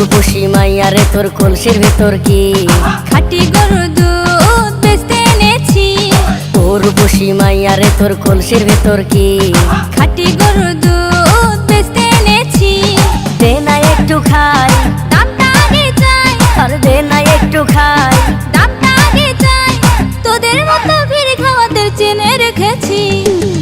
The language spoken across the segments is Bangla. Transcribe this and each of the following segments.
রে তোর কলসির ভেতর কি? খাটি গরু দুধ বেচতে এনেছি। তোর বসি মাইয়া রে তোর কলসির ভেতর কি? খাটি গরু দুধ বেচতে এনেছি। দে না একটু খাই। দামটা আগে চাই। আর দে না একটু খাই। দামটা আগে চাই। তোদের মতো ভিড় খাওয়াদের চেনে রেখেছি।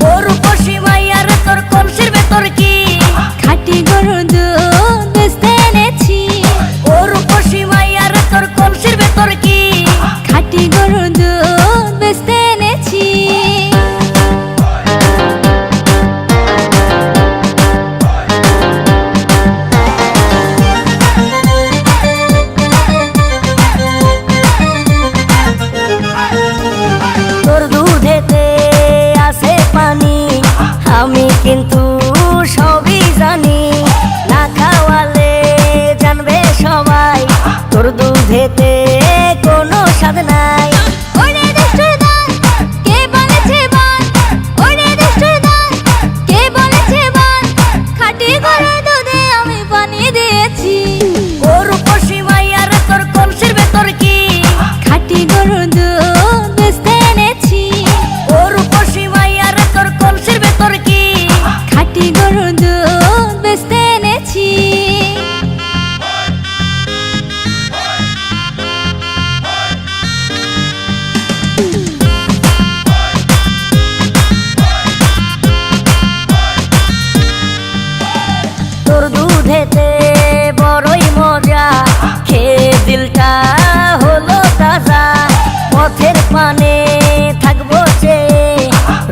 তোর বসি মাইয়া রে তোর কলসির ভেতর কি? খাটি গরু দুধ about me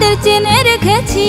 তোদের চেনে রেখেছি।